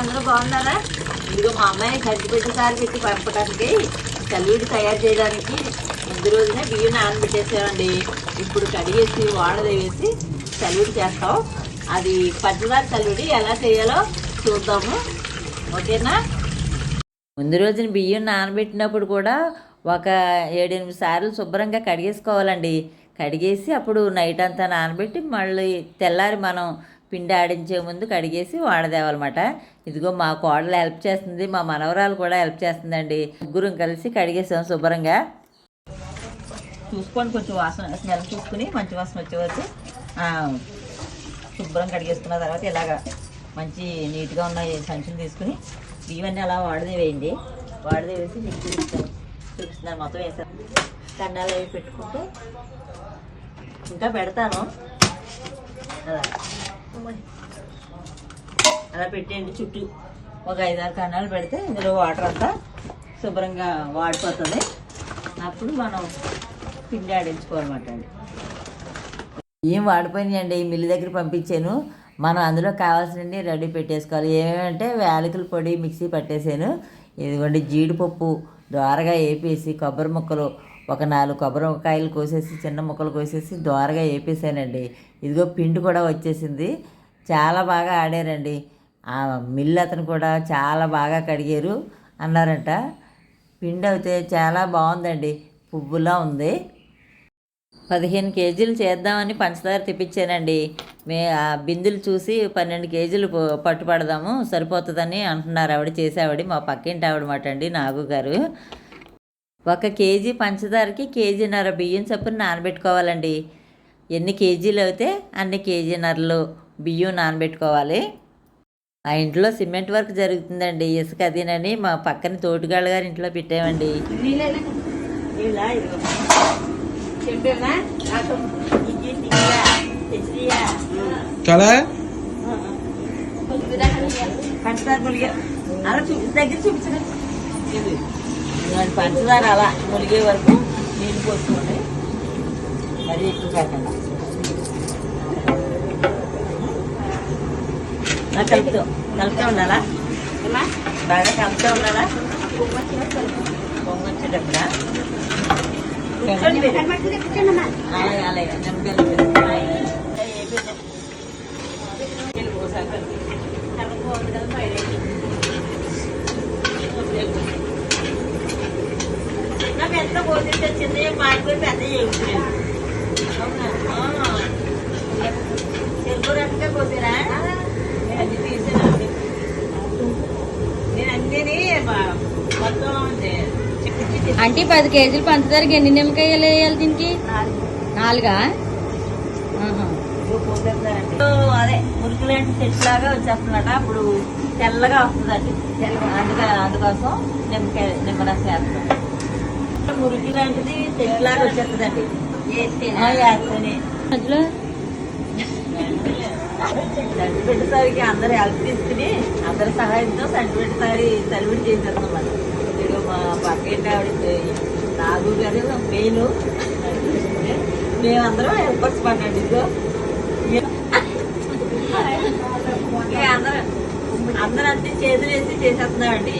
అందరూ బాగున్నారా? ఇదిగో మా అమ్మాయి కంటి పెట్టి సారి పెట్టి పంపడానికి చలివిడి తయారు చేయడానికి ముందు రోజునే బియ్యం నానబెట్టేసామండి. ఇప్పుడు కడిగేసి వాడది వేసి చలివిడి చేస్తాం. అది పంచదార చలివిడి ఎలా చేయాలో చూద్దాము. ఓకేనా? ముందు రోజున బియ్యం నానబెట్టినప్పుడు కూడా ఒక ఏడెనిమిది సార్లు శుభ్రంగా కడిగేసుకోవాలండి. కడిగేసి అప్పుడు నైట్ అంతా నానబెట్టి మళ్ళీ తెల్లారి మనం పిండి ఆడించే ముందు కడిగేసి వాడదేవాలన్నమాట ఇదిగో మా కోడలు హెల్ప్ చేస్తుంది మా మనవరాలు కూడా హెల్ప్ చేస్తుందండి. ముగ్గురం కలిసి కడిగేసాం శుభ్రంగా. చూసుకొని కొంచెం వాసన స్మెల్ చూసుకుని మంచి వాసన వచ్చే వరకు శుభ్రం కడిగేసుకున్న తర్వాత ఇలాగా మంచి నీట్గా ఉన్న సంచులు తీసుకుని ఇవన్నీ అలా వాడదే వేయండి. వాడదే వేసి మీకు చూపిస్తాను చూపిస్తున్నాను మొత్తం వేసాను కన్నాలు అవి పెట్టుకుంటూ ఇంకా పెడతాను. అలా. అలా పెట్టేయండి చుట్టూ. ఒక ఐదారు కన్నాలు పెడితే ఇందులో వాటర్ అంతా శుభ్రంగా వాడిపోతుంది. అప్పుడు మనం పిండి ఆడించుకోవాలన్నమాట అండి. ఏం వాడిపోయినాయండి? మిల్లు దగ్గర పంపించాను. మనం అందులో కావాల్సినవి రెడీ పెట్టేసుకోవాలి. ఏమేమంటే యాలకుల పొడి మిక్సీ పట్టేసాను. ఇదిగోండి జీడిపప్పు ద్వారగా వేపేసి కొబ్బరి ముక్కలు ఒక నాలుగు కొబ్బరికాయలు కోసేసి చిన్న ముక్కలు కోసేసి ద్వారగా వేపేసానండి ఇదిగో పిండి కూడా వచ్చేసింది. చాలా బాగా ఆడారండి. ఆ మిల్లు అతను కూడా చాలా బాగా కడిగారు అన్నారంట. పిండి అయితే చాలా బాగుందండి. పువ్వులా ఉంది. పదిహేను కేజీలు చేద్దామని పంచదార తెప్పించానండి. మే ఆ బిందులు చూసి పన్నెండు కేజీలు పట్టుపడదాము సరిపోతుందని అంటున్నారు ఆవిడ చేసేవాడి మా పక్కింటి ఆవిడ మాట అండి నాగు గారు. ఒక కేజీ పంచదారకి కేజీన్నర బియ్యం చొప్పున నానబెట్టుకోవాలండి. ఎన్ని కేజీలు అయితే అన్ని కేజీన్నరలు. బియ్యం నానబెట్టుకోవాలి. ఆ ఇంట్లో సిమెంట్ వర్క్ జరుగుతుందండి. ఇసుక అదేనని మా పక్కన తోటిగాళ్ళ గారి ఇంట్లో పెట్టామండి. చాలా పంచదార అలా చూ దగ్గర చూపించండి ఇది. ఇదిగోండి పంచదార అలా ములిగే వరకు నీళ్ళు పోసుకోండి మరి ఎక్కువ కాకుండా. ఆ, కలుపుతూ కలుపుతూ ఉండాలా బాగా కలుపుతూ ఉండాలా పొంగొచ్చేటప్పుడా కూర్చోండి మీరు. అలాగే అలాగే నెమ్మదిగా నాకు ఎంత పోతే చిన్న మాడిపోయి పెద్ద చేయించలేదు తెలుగు రకంగా పోతేరా అది తీసేనండి అంటే పది కేజీలు పంచదారకి ఎన్ని నిమ్మకాయలు వేయాలి దీనికి? నాలుగా. అదే మురికి లాంటి చెట్టు లాగా వచ్చేస్తున్నట అప్పుడు తెల్లగా వస్తుందండి అందుకే అందుకోసం నిమ్మకాయ నిమ్మరసం వేస్తాం మురికి లాంటిది చెట్టు లాగా వచ్చేస్తుందండి వేస్తేనే మధ్యలో సంటి సారికి అందరు హెల్ప్ తీసుకుని అందరి సహాయంతో సంటి పెట్టేసారి సెలవిడి చేసేస్తాం మరి ఇదిగో మా పక్కేంటి ఆవిడ నాగు గారు మెయిన్. మేమందరం హెల్పర్స్ పడండి ఇదిగో. అందరం అందరూ అందరూ అంతే చేతులు వేసి చేసేస్తున్నామండి.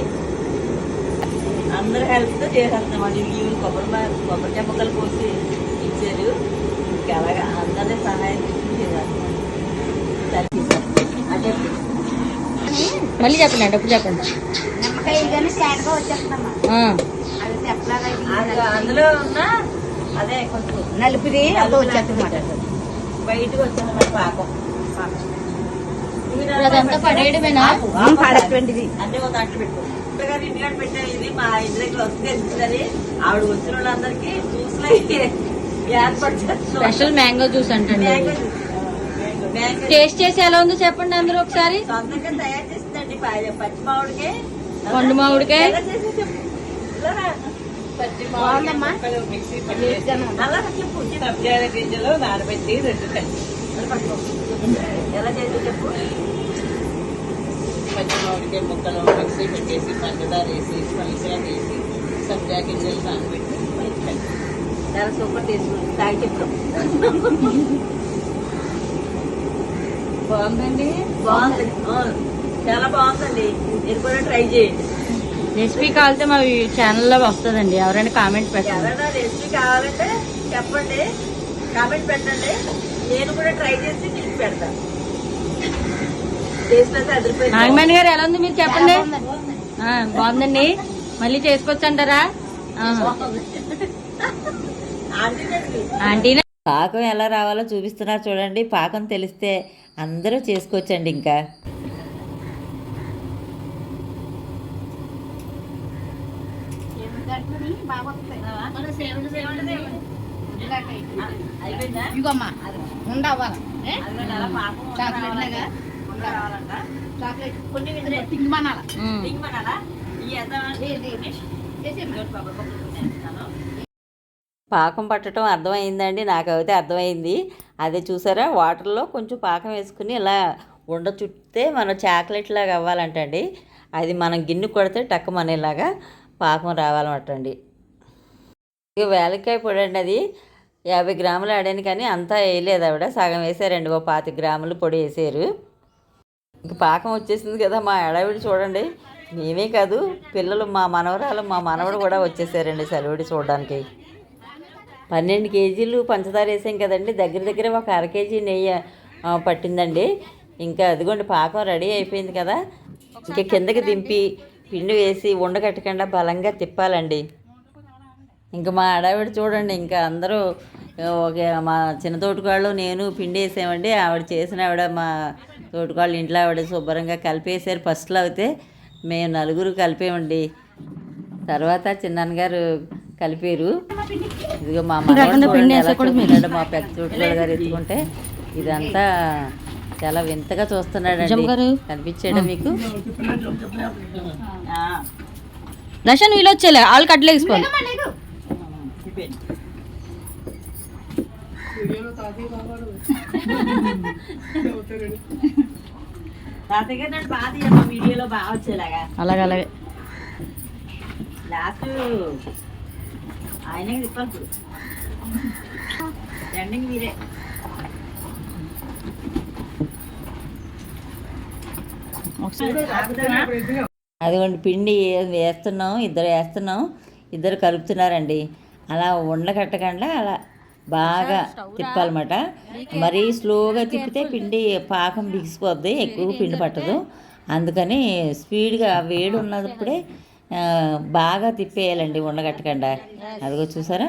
అందరు హెల్ప్తో చేసేస్తున్నామండి. ఇవి కొబ్బరి కొబ్బరి చెమ్మకలు పోసి ఇచ్చారు ఇంకా అలాగా అందరి సహాయం తీసుకుని చేసేస్తున్నాం అంటే మళ్ళీ చెప్పండి అంటే ఇప్పుడు చెప్పండి. అది అందులో ఉన్న అదే కొంచెం నలుపుది అదో వచ్చేస్తుందన్నమాట బయటకు వచ్చిందన్నమాట పాకం ఇప్పుడు అదంతా పడేయడమేనా? పడటువంటిది అంటే ఒక దాంట్లో ఇంటికాడ ఇది మా ఇంటి దగ్గర వస్తుంది తెలుస్తుందని ఆవిడ వచ్చిన వాళ్ళందరికీ ఏర్పాటు special mango juice juice. Taste చేసి ఎలా ఉందో చెప్పండి అందరూ ఒకసారి. తయారు పచ్చి మామిడికాయ పండు మామిడికాయ గింజలు నానబెట్టి రెండు. ఎలా చేసి చెప్పు. పచ్చి మామిడికాయ ముక్కలు మిక్సీ పెట్టేసి పంచదార వేసి పలిసా వేసి సబ్జా గింజలు నానబెట్టి చాలా సూపర్ టేస్ట్ ఉంది. తాగి చెప్తాం బాగుందండి? బాగుంది. చాలా బాగుందండి. మీరు కూడా ట్రై చేయండి. రెసిపీ కావాలంటే మా ఛానల్లో వస్తుందండి. ఎవరైనా కామెంట్ పెట్టండి. ఎవరైనా రెసిపీ కావాలంటే చెప్పండి. కామెంట్ పెట్టండి. నేను కూడా ట్రై చేసి మీకు పెడతాను. నాగమణి గారు ఎలా ఉంది? మీరు చెప్పండి. ఆ, బాగుందండి. మళ్ళీ చేసుకోవచ్చు అంటారా. ఆంటీ పాకం ఎలా రావాలో చూపిస్తున్నారు చూడండి. పాకం తెలిస్తే అందరూ చేసుకోవచ్చండి ఇంకా. ఇగోమ్మా ఉండవ్వాలి చాక్లెట్ లాగా చాక్లెట్. కొన్ని పింక్ పట్టడం అర్థమైందండి నాకు అయితే అర్థమైంది. అదే చూసారా వాటర్లో కొంచెం పాకం వేసుకుని ఇలా ఉండ చుట్టితే మన చాక్లెట్ లాగా అవ్వాలంటండి. అది మనం గిన్నె కొడితే టక్కుమనేలాగా పాకం రావాలన్నట్టండి ఇక వేలకాయ పొడి అండి అది. యాభై గ్రాములు ఆడాను కానీ అంతా వేయలేదు ఆవిడ. సగం వేసారండి ఓ పాతి గ్రాములు పొడి వేసారు. ఇంక పాకం వచ్చేసింది కదా మా ఎడవిడి చూడండి. మేమే కాదు పిల్లలు మా మనవరాలు మా మనవడు కూడా వచ్చేసారండి సెలవుడి చూడడానికి. పన్నెండు కేజీలు పంచదార వేసాం కదండి. దగ్గర దగ్గర ఒక అర కేజీ నెయ్యి పట్టిందండి. ఇంకా అదిగోండి పాకం రెడీ అయిపోయింది కదా. ఇంకా కిందకి దింపి పిండి వేసి ఉండకట్టకుండా బలంగా తిప్పాలండి. ఇంకా మా ఆడావిడ చూడండి ఇంకా అందరూ ఒక మా చిన్న తోటికాళ్ళు నేను పిండి వేసామండి. ఆవిడ చేసిన ఆవిడ మా తోటికాళ్ళు ఇంట్లో ఆవిడ శుభ్రంగా కలిపేసారు ఫస్ట్లో అయితే మేము నలుగురు కలిపేమండి. తర్వాత చిన్నాన్నగారు కలిపారు. ఇదిగో మా మా పెద్ద తోటికాళ్ళు గారు ఎత్తుకుంటే ఇదంతా చాలా వింతగా చూస్తున్నాడు గారు. కనిపించాడా మీకు? దర్శన్ వీళ్ళు వచ్చేలే వాళ్ళు కట్టలు వేసుకోవాలి తాతయ్య గారు నన్ను బాగా తీయమ్మా వీడియోలో బాగా వచ్చేలాగా. అలాగే అలాగే. లాస్ట్ ఆయనకి తిప్పాలి ఇప్పుడు ఎండింగ్ మీరే. అదిగోండి పిండి వేస్తున్నాం ఇద్దరు వేస్తున్నాం ఇద్దరు కలుపుతున్నారండి. అలా ఉండకట్టకుండా అలా బాగా తిప్పాలన్నమాట. మరీ స్లోగా తిప్పితే పిండి పాకం బిగిసిపోద్ది ఎక్కువ పిండి పట్టదు. అందుకని స్పీడ్గా వేడి ఉన్నప్పుడే బాగా తిప్పేయాలండి ఉండగట్టకుండా అదిగో చూసారా?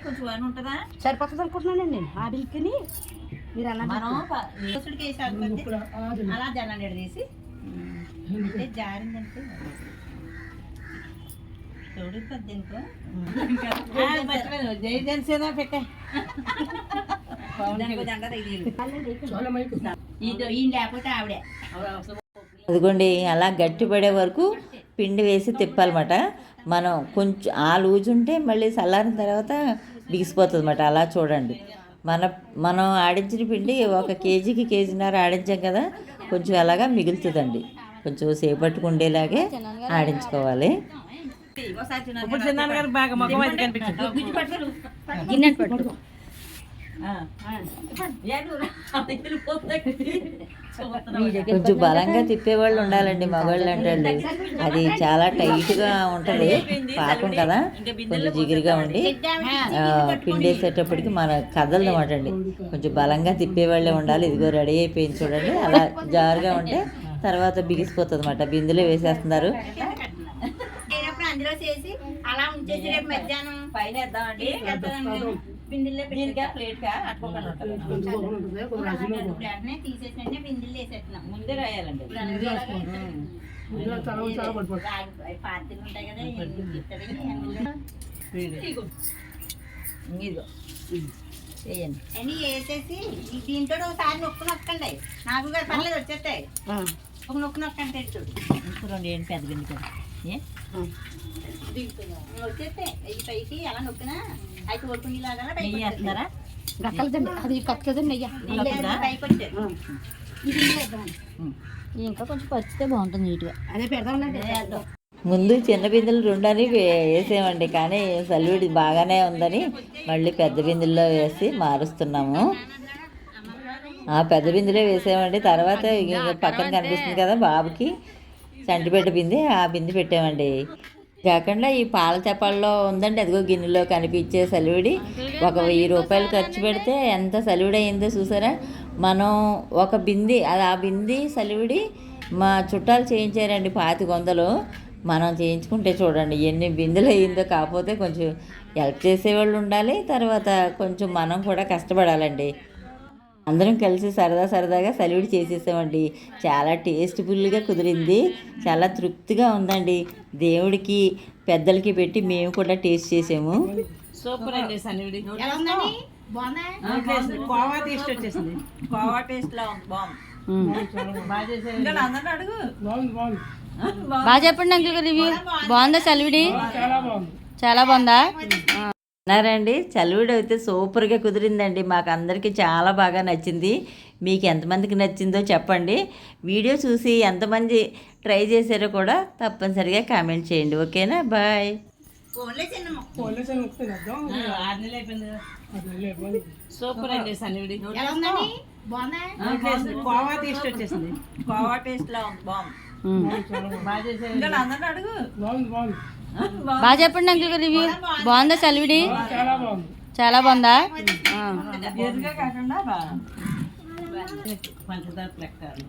కొంచెం అని ఉంటుందా? సరిపోతుంది అనుకుంటున్నానండి నేను. ఆ బిల్క్ని మీరు అన్న మనం అలా జనాన్ని తీసి అంటే జారిందంటే జై జనసేన పెట్టే. లేకపోతే ఆవిడే. అదిగోండి అలా గట్టిపడే వరకు పిండి వేసి తిప్పాలన్నమాట. మనం కొంచెం ఆ లూజు ఉంటే మళ్ళీ చల్లారిన తర్వాత బిగిసిపోతుంది అన్నమాట అలా చూడండి. మన మనం ఆడించిన పిండి ఒక కేజీకి కేజీన్నర ఆడించాం కదా కొంచెం అలాగా మిగులుతుందండి. కొంచెం ఆడించుకోవాలి గిన్నె పెట్టు కొంచెం బలంగా తిప్పేవాళ్ళు ఉండాలండి మగవాళ్ళు అంటే అది చాలా టైట్గా ఉంటుంది. పాకం కదా. కొంచెం జిగురుగా ఉండి పిండేసేటప్పటికి మన కదలదన్నమాట అండి. కొంచెం బలంగా తిప్పేవాళ్ళే ఉండాలి. ఇదిగో రెడీ అయిపోయింది చూడండి. అలా జారుగా ఉంటే తర్వాత బిగిసిపోతుంది అనమాట బిందులో వేసేస్తున్నారు. అందులో చేసి అలా ఉంచేసి రేపు మధ్యాహ్నం పైన వేద్దామండి. బిందెల్లో దీనికా? ప్లేట్కా? అట్టుకోకుండా ఉంటుంది వెంటనే తీసేసి వెంటనే బిందెల్లో వేసేస్తున్నాం ముందే రాయాలండి. పాత్రలు ఉంటాయి కదా ఇదిగో చేయండి అన్ని వేసేసి దీంతో ఒకసారి నొక్కు నొక్కండి. నాకు గారు పర్లేదు వచ్చేస్తాయి. ఒక నొక్కు నొక్కండి చూడు రెండు ఏంటి పెద్ద బింది కదా గక్కలదండి అది అయ్యా. ఇంకా కొంచెం పరిచితే బాగుంటుంది నీట్గా. అదే పెడదామండి ముందు చిన్న బిందెలు రెండని వేసామండి కానీ సలివిడి బాగానే ఉందని మళ్ళీ పెద్ద బిందెల్లో వేసి మారుస్తున్నాము. ఆ పెద్ద బిందెలో వేసామండి తర్వాత పక్కన కనిపిస్తుంది కదా బాబుకి. సంటిపెట్ట బిందె ఆ బిందె పెట్టామండి. కాకుండా ఈ పాల చపాల్లో ఉందండి అదిగో గిన్నెలో కనిపించే సలివిడి. ఒక వెయ్యి రూపాయలు ఖర్చు పెడితే ఎంత సలివిడి అయిందో చూసారా? మనం ఒక బింది అది ఆ బింది సలివిడి మా చుట్టాలు చేయించారండి పాతి వందలు మనం చేయించుకుంటే చూడండి ఎన్ని బిందులు అయిందో. కాకపోతే కొంచెం హెల్ప్ చేసేవాళ్ళు ఉండాలి తర్వాత కొంచెం మనం కూడా కష్టపడాలండి. అందరం కలిసి సరదా సరదాగా సలివిడి చేసేసామండి. చాలా టేస్ట్ఫుల్గా కుదిరింది. చాలా తృప్తిగా ఉందండి. దేవుడికి పెద్దలకి పెట్టి మేము కూడా టేస్ట్ చేసాము. సూపర్ అండి సన్నిడి ఎలా ఉందండి? బాగుందా? కోవా టేస్ట్ వచ్చేసింది. కోవా టేస్ట్ లా ఉంది. బాగుంది. బాగా చెప్పండి అంకుల్ రివ్యూ బాగుందా. చలివిడి చాలా బాగుందా. అన్నారండి చలివిడి అయితే సూపర్గా కుదిరిందండి. మాకు అందరికీ చాలా బాగా నచ్చింది. మీకు ఎంతమందికి నచ్చిందో చెప్పండి. వీడియో చూసి ఎంతమంది ట్రై చేశారో కూడా తప్పనిసరిగా కామెంట్ చేయండి. ఓకేనా? బాయ్. సూపర్ అండి బాగుందా? కోవా టేస్ట్ వచ్చేసింది. కోవా టేస్ట్ లా బాగుంది బాగా చేసేది ఇంకా అందరిని అడుగు. బాగా చెప్పండి అంకుల్ రివ్యూ బాగుందా చలివిడి చాలా బాగుందా పంచదార ప్రకారం